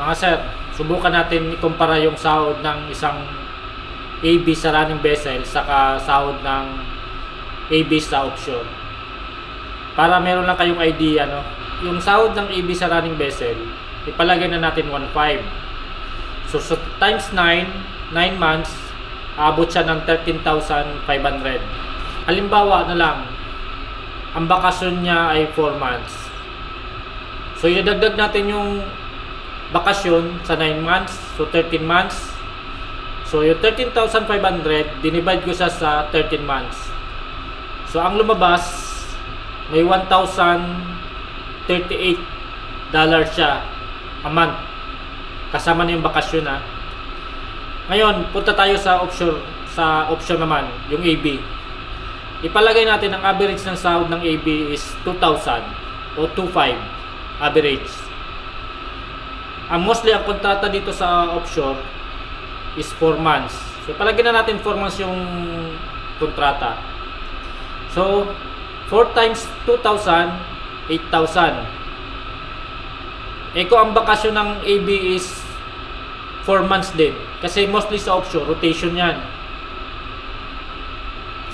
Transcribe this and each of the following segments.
Mga sir, subukan natin ikumpara yung sahod ng isang AB sa running vessel saka sahod ng AB sa offshore. Para meron lang kayong idea, no? Yung sahod ng AB sa running vessel, ipalagay na natin 1.5. So, so times 9, 9 months, aabot siya ng 13,500. Halimbawa na lang, ang bakasyon niya ay 4 months. So, idagdag natin yung bakasyon sa 9 months, so 13 months. So, yung 13,500, dinivide ko siya sa 13 months. So, ang lumabas, may 1,038 dollar siya a month. Kasama na yung bakasyon ha. Ngayon, punta tayo sa offshore, sa option naman, yung AB. Ipalagay natin ang average ng sahod ng AB is 2,000 o 2,500 average. Ang mostly ang kontrata dito sa offshore is 4 months. So palagyan na natin 4 months yung kontrata. So 4 times 2,000, 8,000. Eh ang bakasyon ng AB is 4 months din. Kasi mostly sa offshore, rotation yan.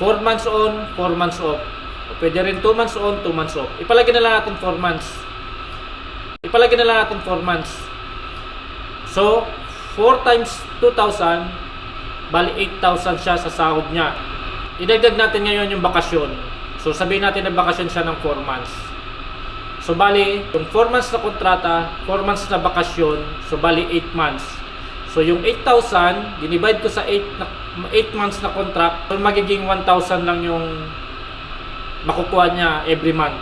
4 months on, 4 months off. O pwede rin 2 months on, 2 months off. Ipalagay na lang natin 4 months. Ipalagay na lang natin 4 months. So, 4 times 2,000, bali 8,000 siya sa sahod niya. Idagdag natin ngayon yung bakasyon. So, sabihin natin na bakasyon siya ng 4 months. So, bali, yung 4 months na kontrata, 4 months na bakasyon, so bali 8 months. So, yung 8,000, dinivide ko sa 8, na, 8 months na contract, so magiging 1,000 lang yung makukuha niya every month.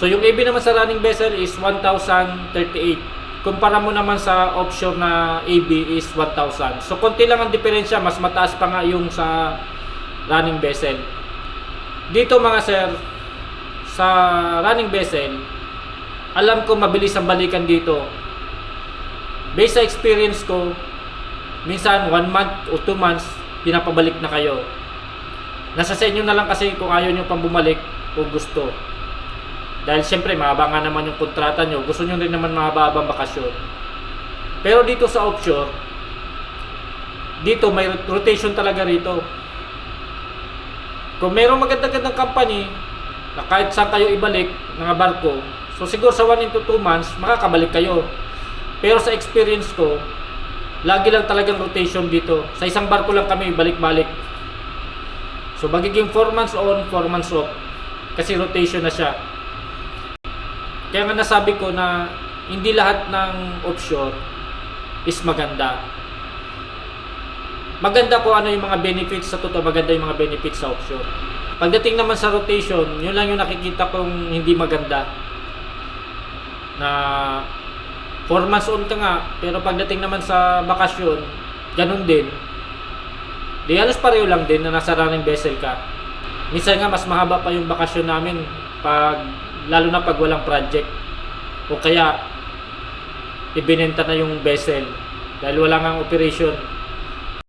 So, yung AB naman sa running vessel is 1,038. Kumpara mo naman sa offshore na AB is 1,000. So, konti lang ang diferensya. Mas mataas pa nga yung sa running vessel. Dito mga sir, sa running vessel, alam ko mabilis ang balikan dito. Based sa experience ko, minsan 1 month o 2 months, pinapabalik na kayo. Nasa sa inyo na lang kasi kung ayaw nyo pang bumalik o gusto. Dahil siyempre, mahaba nga naman yung kontrata nyo. Gusto nyo rin naman mahaba-habang bakasyon. Pero dito sa offshore, dito may rot- rotation talaga rito. Kung mayroong maganda-gandang company, na kahit saan kayo ibalik ng barko, so siguro sa 1 into 2 months, makakabalik kayo. Pero sa experience ko, lagi lang talagang rotation dito. Sa isang barko lang kami balik-balik. So magiging 4 months on, 4 months off. Kasi rotation na siya. Kaya nga nasabi ko na hindi lahat ng offshore is maganda. Maganda ko ano yung mga benefits sa totoo, maganda yung mga benefits sa offshore. Pagdating naman sa rotation, yun lang yung nakikita kong hindi maganda. Na 4 months on ka nga, pero pagdating naman sa bakasyon, ganun din. Di halos pareho lang din na nasa running vessel ka. Minsan nga mas mahaba pa yung bakasyon namin pag lalo na pag walang project. O kaya ibinenta na yung vessel dahil wala ngang operation